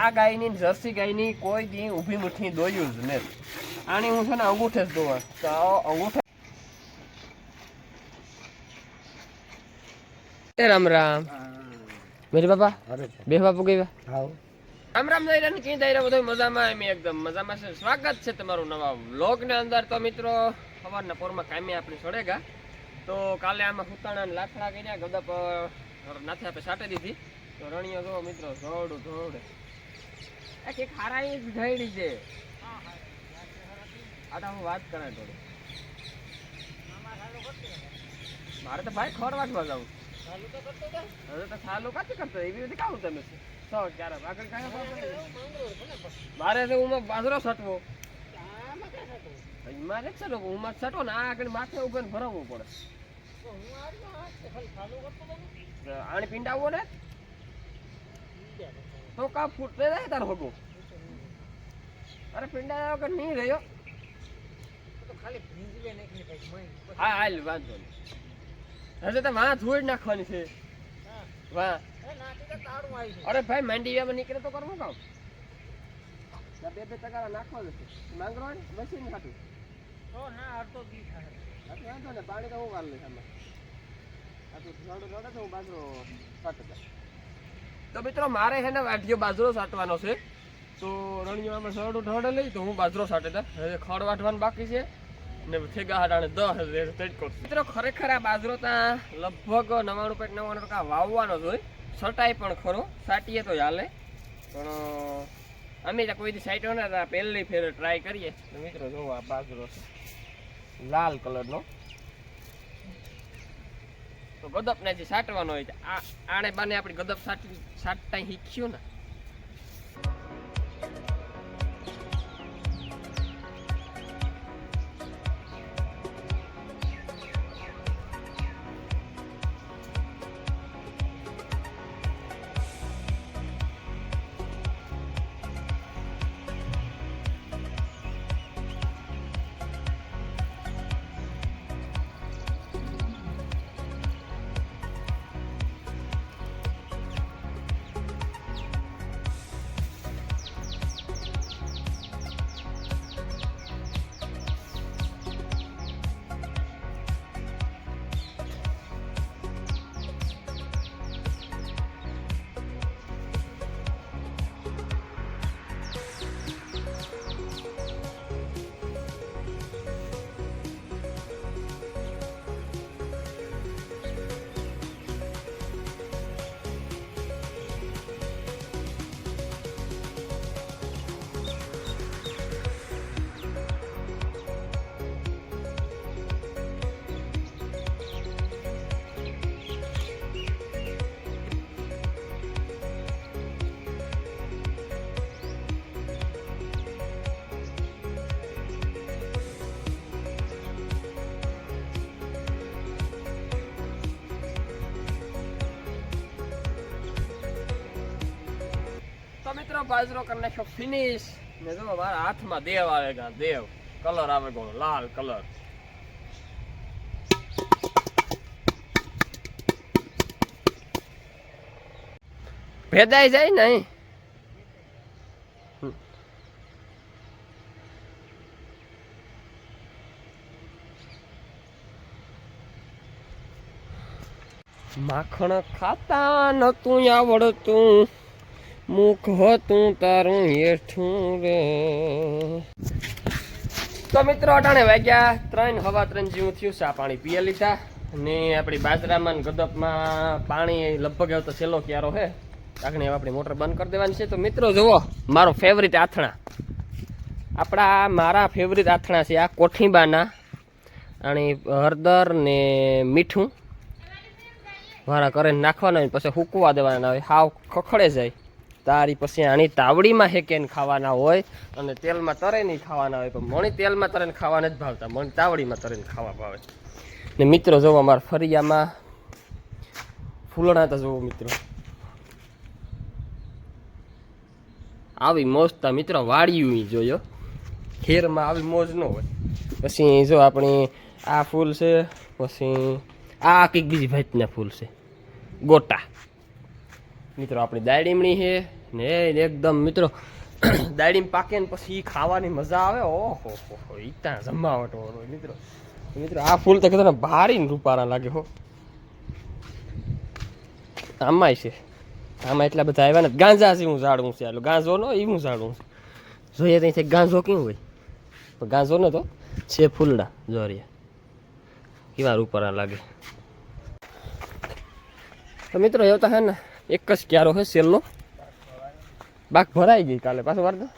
આ ગાયની જર્સી ગાયની કોઈ દી ઊભી મુઠ્ઠી દોયું જ ને આની હું છે ને અંગૂઠે જ દોવા તો અંગૂઠે રામ રામ. મેરે બાપા? બે બાપુ ગઈ રામ રામ દાયરા ને કઈ દાયરા બધું મજામાં એમ એકદમ મજામાં છે. સ્વાગત છે તમારું નવા વ્લોગ ને અંદર. તો મિત્રો સવારના પોરમાં કામે આપણે છોડેગા તો કાલે આમાં સુતાણા ને લાકડા કર્યા ગદપ અ, નાથે આપણે સાટી દીધી. તો રણિયો જો મિત્રો જોડું આ કે ખારાઈ જ ગઈડી છે. આ તો હું વાત થોડી. મારે તો ભાઈ ખોરવાટમાં જવું હવે તો સાલું કાથી કરતો? એવી બધી કાવું તમે. સો ક્યારે આગળ કાંઈ મારે તો ઉમાં બાજરો સટવો મારે છે ને ઉમાં સટો ને આ આગળ માથે ઉગન ભરાવવું પડે. તો આને પીંડાવવો ને? તો કા ફૂટે જાય તાર હોગો. અરે પીંડા વગર નહીં રહ્યો. હા, હાલ, વાંધો નહીં. હજુ તો વાં ધોઈ નાખવાની છે. વાહ. અરે ભાઈ માંડીવામાં નીકળે તો કરવું કામ. બે બે ટકા નાખવા જશે. માંગરો ને મશીન ખાતું આટલું વાંધો ને પાણી તો હું વાર લઈશ આમાં. આટલું થોડું રડે તો હું બાજરો સાટતા તો મિત્રો, મારે છે ને વાઢીઓ બાજરો સાટવાનો છે. તો રણિયો આમાં સરડું ઠરડે લઈ તો હું બાજરો સાટેતા હવે ખડ વાટવાનું બાકી છે. ને થેગા હાડાને દસ તડકો મિત્રો, ખરેખર આ બાજરો ત્યાં લગભગ નવ્વાણું પોઈન્ટ નવ્વાણું ટકા વાવવાનો જ હોય. સટાય પણ ખરો, સાટીએ તો ચાલે. પણ અમે ત્યાં કોઈ સાઈટો ને પહેલી ફેર ટ્રાય કરીએ. તો મિત્રો જોવો આ બાજરો લાલ કલરનો તો ગદપને જે સાટવાનો હોય છે, આ આણે બાને આપણે ગદપ સાટી સાટતા શીખ્યું ને? તો મિત્રો બાજરો કરી નાખ્યો ફિનિશ ને જો મારા હાથમાં દેવ આવે ગા, દેવ. કલર આવે ગો, લાલ કલર ભેદાઈ જાય નહીં માખણ ખાતા નતું આવડતું. મુખ હતું તારું હેઠું રે. તો મિત્રો અટાણે વાગ્યા, ત્રણ, હવા ત્રણ જેવું થયું છે આ પાણી પીએ લીધા. ને આપણી બાજરામાં ગદપમાં પાણી લગભગ એવો તો છેલ્લો ક્યારો હે. આગળ આપણી મોટર બંધ કરી દેવાની છે. તો મિત્રો જુઓ, મારો ફેવરિટ આથણા. આપણા, મારા ફેવરિટ આથણા છે આ કોઠીબાના. અને હળદર ને મીઠું. વારા કરીને નાખવાના પછી સૂકવા દેવાના હોય. હાવ ખખડે જાય. તારી પછી આની તાવડીમાં હેકેન ખાવાના હોય અને તેલમાં તરે નહીં ખાવાના હોય, પણ મણી તેલમાં તરીને ખાવા નથી ભાવતા, મણી તાવડીમાં તરીને ખાવા ભાવે. ને મિત્રો જોવો અમારા ફરિયામાં ફૂલણા તો જોવો મિત્રો. આવી મોજ તા મિત્રો વાળ્યું જોયો. ખેરમાં આવી મોજ ન હોય. પછી જો આપણી આ ફૂલ છે, પછી આ કંઈક બીજી ભાતના ફૂલ છે, ગોટા. મિત્રો, આપણી દાયડીમણી છે ને એકદમ મિત્રો દાડીમ પાકે ને પછી ખાવાની મજા આવે. ઓહો, હો ઈ ત્યાં જમાવટ હોય મિત્રો. મિત્રો, આ ફૂલ તો કદાચ ભારી રૂપારા લાગે હો. આમાં છે. આમાં એટલા બધા આવ્યા ને ગાંજા છે હું ઝાડું છે આલો. ગાંજો નો એ હું ઝાડું છે. જોઈએ ત્યાં ગાંજો કેવું હોય? પણ ગાંજો ન તો છે ફૂલડા, જોરિયા. કેવા રૂપારા લાગે. તો મિત્રો એવું તો હે ને, એક જ ક્યારો છે સેલનો. બાક ભરાઈ ગઈ કાલે પાછું વાર દો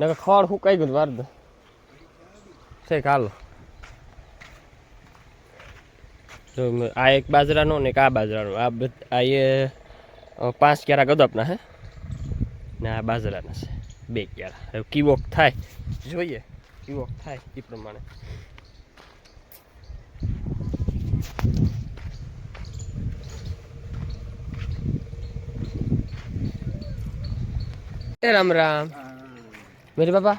નકર ખડ સુકાઈ ગયું વાર દો છે કાલો આ એક બાજરાનો ને એક આ બાજરાનો. આ આ એ પાંચ ક્યારા ગદપના હે? ને આ બાજરાના છે. બે ક્યારા. હવે કીવોક થાય. જોઈએ, કીવોક થાય એ પ્રમાણે. એ રામ રામ. મેરે બાપા?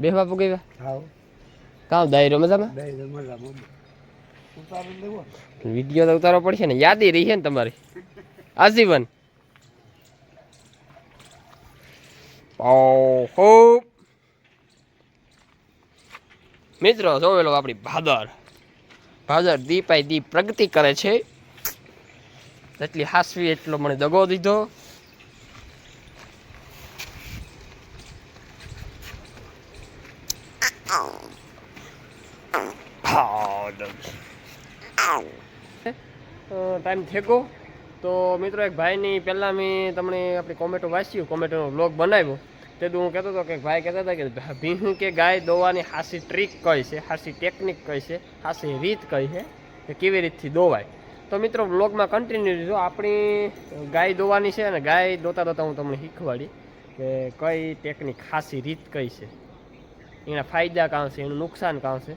બે બાપુ આવ કામ દાયરો મજામાં? વીડિયો તો ઉતારવો પડશે ને. યાદી રહી છે ને તમારી. આજીવન ઓહો. મિત્રો જોવેલો આપણી ભાદર. ભાદર દીપાઈ દી પ્રગતિ કરે છે. એટલી હાસવી એટલો મને દગો દીધો ભાદર ટાઈમ થેકો. તો મિત્રો એક ભાઈની પહેલાં મેં તમને આપણી કોમેટો વાંચ્યું, કોમેટોનો બ્લોગ બનાવ્યો. તે હું કહેતો હતો કે ભાઈ કહેતા હતા કે ભીહું કે ગાય દોવાની હાસી ટ્રીક કઈ છે, હાસી ટેકનિક કઈ છે, હાસી રીત કઈ છે કે કેવી રીતથી દોવાય. તો મિત્રો બ્લોગમાં કન્ટિન્યુ રહેજો આપણી ગાય દોવાની છે અને ગાય દોતા દોતા હું તમને શીખવાડી કે કઈ ટેકનિક ખાસી રીત કઈ છે. એના ફાયદા કાં છે, એનું નુકસાન કાં છે?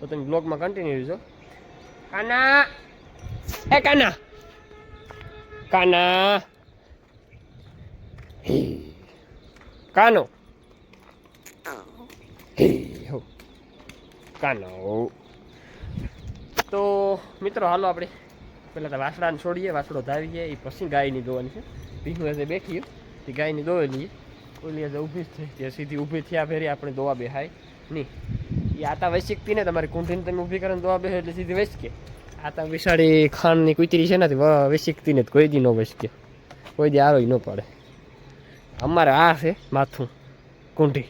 તો તમે બ્લોગમાં કન્ટિન્યુ જો કાના! એ કાના! કાના! કાનો. કાનો! તો મિત્રો, હાલો આપણે પહેલાં તો વાસડાને છોડીએ વાસડો ધાવીએ એ પછી ગાયની દોવાની છે. ભીનું હશે બેઠી એ ગાયની દોઈ લઈએ. ઓલી હશે ઊભી જ થઈ. ત્યાં સીધી ઊભી થયા ફેરી આપણે દોવા બેહાય. નહીં એ આતા વૈશિકતી ને તમારી કુંઠીને તમે ઊભી કરીને દોવા બેહો એટલે સીધી વૈસકે આતા વિશાળી ખાનની કુતરી છે ને વૈશિકતી ને કોઈ દી ન વૈસકે કોઈ દી આરોય ન પડે. અમારે આ છે માથું, કુંઠી.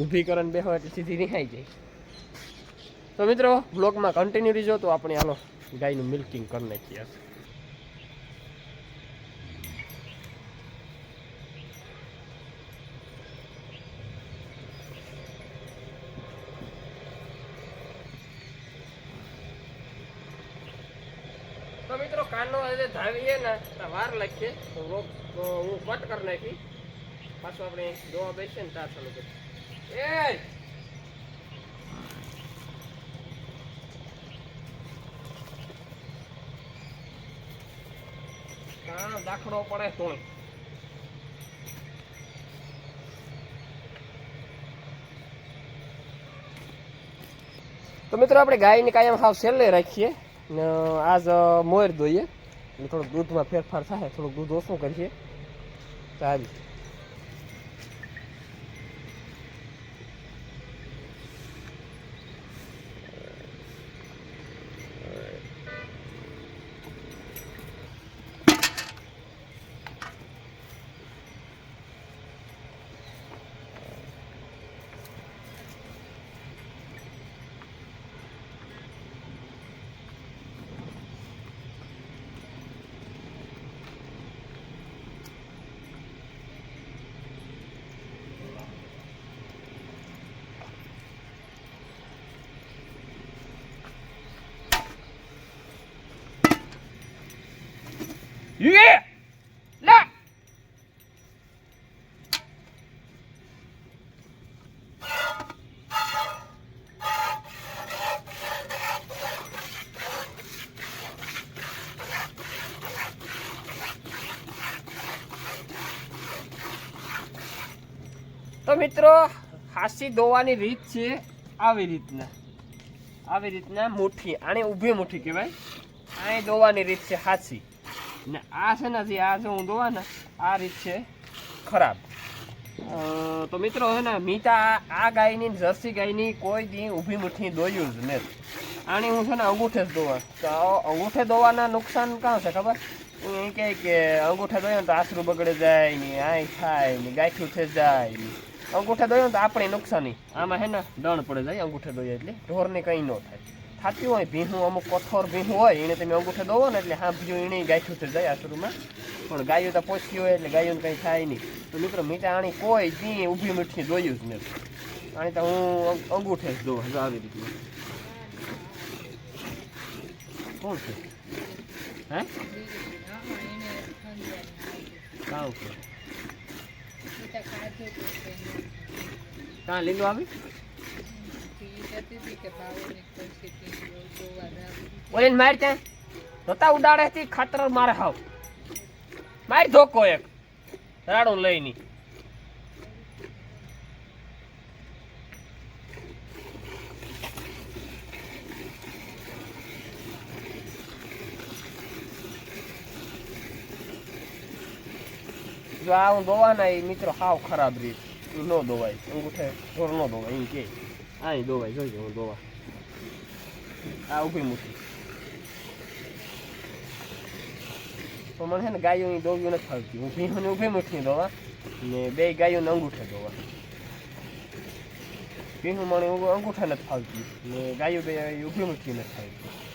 ઊભી કરીને બેહો એટલે સીધી નિહાઈ જાય. તો મિત્રો બ્લોગમાં કન્ટિન્યુ રહીજો તો આપણે હાલો ગાયનું મિલ્કિંગ કરી નાખીએ તો મિત્રો આજે ધાવીએ ને, તો વાર લાગશે. હું કટ કરી નાખી. પાછું આપણે જોવા બેસીએ ને ત્યાં ચાલુ કરી એ! દાખલો પડે તોય. તો મિત્રો, આપણે ગાયની કાયમ સાવ છેલ્લે રાખીએ. આજ મોર દોઈએ થોડુંક દૂધમાં ફેરફાર થાય થોડુંક દૂધ ઓછું કરીએ. સારી Yeah! તો મિત્રો હાસી દોવાની રીત છે આવી રીતના. આવી રીતના મુઠ્ઠી, આને ઊભી મુઠ્ઠી કહેવાય. આ દોવાની રીત છે હાસી. ને આ છે ને જે આ જે હું દોવા ને આ રીત છે. ખરાબ. તો મિત્રો હે ને મીતા આ ગાયની જર્સી ગાયની કોઈ દી ઊભી મુઠ્ઠી દોયું જ નથી. આની હું છે ને અંગૂઠે જ દોવા. તો અંગૂઠે દોવાના નુકસાન કાં છે ખબર? હું એ કહે કે અંગૂઠે દોયો ને તો આસરું બગડે જાય ને આય થાય ને ગાંઠું થઈ જાય ને. અંગૂઠે દોયો ને તો આપણે નુકસાની. આમાં હે ને દણ પડે જાય અંગૂઠે દોઈએ એટલે. ઢોરને કંઈ ન થાય. થાતું હોય ભીહું અમુક કઠોર ભીહું હોય એને તમે અંગૂઠે દોવો ને એટલે હાંભજ્યું એને ગાંઠું થઈ જાય આશરૂમાં પણ ગાયો તો પોચી હોય એટલે ગાયોને કંઈ થાય નહીં. તો મિત્રો મીઠા આણી કોઈ જી ઊભી મીઠી જોયું જ નથી. આણી તો હું અંગૂઠે જ દઉં હજુ આવી રીતનું. કોણ છે? હે? કાં છે? કાં લીલું આવી? ઓલીને માર ત્યાં નતા ઉડાડે થી ખાતર મારે હાવ. માર ધોકો એક, રાડો લઈની. જો આ હું દોવાના એ મિત્રો હાવ ખરાબ રીત. ન દોવાય, અંગૂઠે ઢોર ન દોવાય એમ કે. આ એ દોવાય જોઈજો હું દોવા આ ઊભી મૂકી તો મને છે ને ગાયોની દોવ્યું નથી ફાવતી. હું ભીહોને ઊભી મૂઠી દોવા ને બે ગાયોને અંગૂઠે દોવા ભીહું મને અંગૂઠા નથી ફાવતી. ને ગાયો બે ઊભી મૂઠી નથી ફાવતી?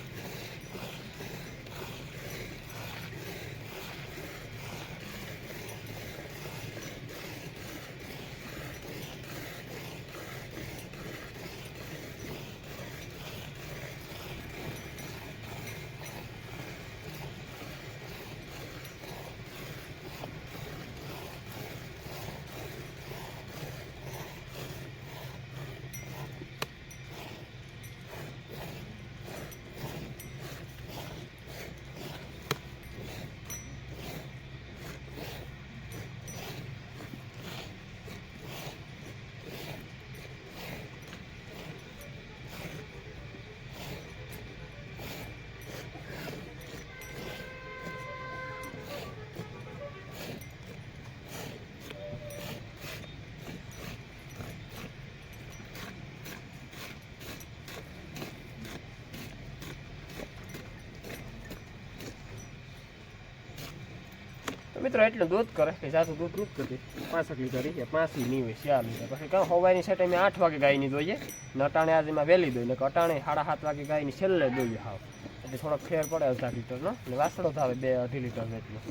મિત્રો એટલું દૂધ કરે કે જાતું દૂધ દૂધ કરતી. પાંસઠ લીટર જાય પાંચી નહીં હોય ચાર લીટર પછી કાં હોવાની સેટ અમે આઠ વાગે ગાયની દોઈએ ને અટાણે આજે એમાં વહેલી દોઈએ ને અટાણે સાડા સાત વાગે ગાયની છેલ્લે દોઈએ હાવ. એટલે થોડોક ફેર પડે અડધા લીટરનો ને વાસળો થાવે બે અઢી લીટર જેટલું.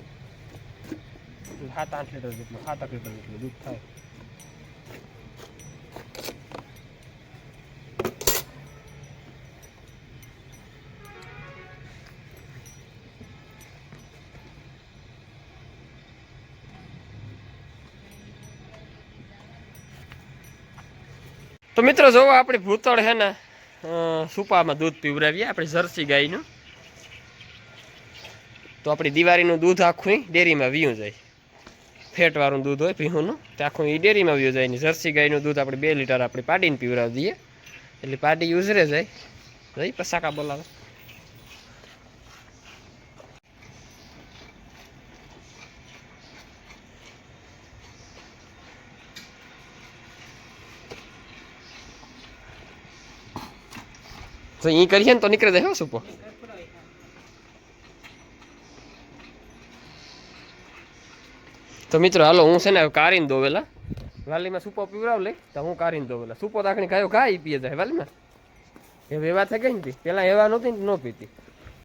સાત આઠ લીટર જેટલું, સાત આઠ લીટર જેટલું દૂધ થાય. તો મિત્રો, જોવો આપણી ભૂતળ છે ને સુપામાં દૂધ પીવડાવીએ, આપણી જર્સી ગાયનું. તો આપણી દિવાળીનું દૂધ આખું ડેરીમાં વીયું જાય. ફેટવાળું દૂધ હોય, ભીહુંનું, તે આખું એ ડેરીમાં વીયું જાય. ને જર્સી ગાયનું દૂધ આપણે બે લીટર આપણે પાડીને પીવડાવી દઈએ. એટલે પાડી યુઝરે જાય. જઈ પસાકા બોલાવે. તો એ કરીએ ને તો નીકળી જાય હો સુપો. તો મિત્રો, હાલો, હું છે ને કારીને દોવેલા વાલીમાં સુપો પીવડાવ લે તો હું કારીને દોવેલા સુપો દાખણી ખાયો ખા ઈ પીએ જાય, વાલીમાં. એ વેવા થઈ ગઈ ને પેલા એવા નહોતી ન પીતી.